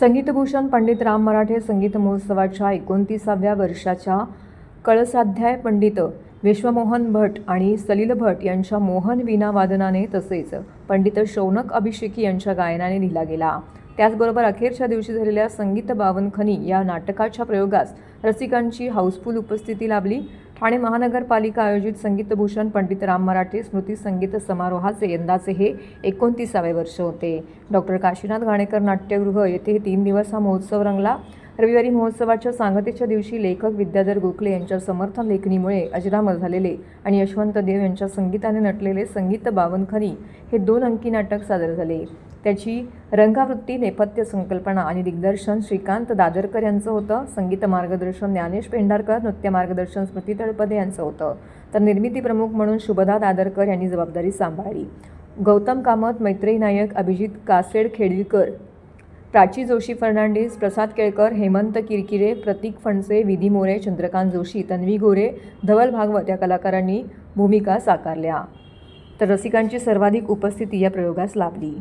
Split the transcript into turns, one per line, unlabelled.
संगीतभूषण पंडित राम मराठे संगीत महोत्सवाच्या एकोणतीसाव्या वर्षाच्या कळसाध्याय पंडित विश्वमोहन भट आणि सलील भट यांच्या मोहन वीणा वादनाने तसेच पंडित शौनक अभिषेकी यांच्या गायनाने लिहिला गेला. त्याचबरोबर अखेरच्या दिवशी झालेल्या संगीत बावनखनी या नाटकाच्या प्रयोगास रसिकांची हाऊसफुल उपस्थिती लाभली. ठाणे महानगरपालिका आयोजित संगीतभूषण पंडित राम मराठे स्मृती संगीत समारोहाचे यंदाचे हे एकोणतीसावे वर्ष होते. डॉक्टर काशीनाथ घाणेकर नाट्यगृह येथे तीन दिवस हा महोत्सव रंगला. रविवारी महोत्सवाच्या सांगतेच्या दिवशी लेखक विद्याधर गोखले यांच्या समर्थन लेखणीमुळे अजरामर झालेले आणि यशवंत देव यांच्या संगीताने नटलेले संगीत बावनखनी हे दोन अंकी नाटक सादर झाले. त्याची रंगावृत्ती नेपथ्य संकल्पना आणि दिग्दर्शन श्रीकांत दादरकर यांचं होतं. संगीत मार्गदर्शन ज्ञानेश पेंढारकर नृत्य मार्गदर्शन स्मृती तळपदे यांचं होतं. तर निर्मिती प्रमुख म्हणून शुभदा दादरकर यांनी जबाबदारी सांभाळली. गौतम कामत मैत्रेयी नायक अभिजित कासेड खेडीलकर प्राची जोशी फर्नांडिस प्रसाद केळकर हेमंत किरकिरे प्रतीक फणसे विधी मोरे चंद्रकांत जोशी तन्वी गोरे धवल भागवत या कलाकारांनी भूमिका साकारल्या. तर रसिकांची सर्वाधिक उपस्थिती या प्रयोगास लाभली.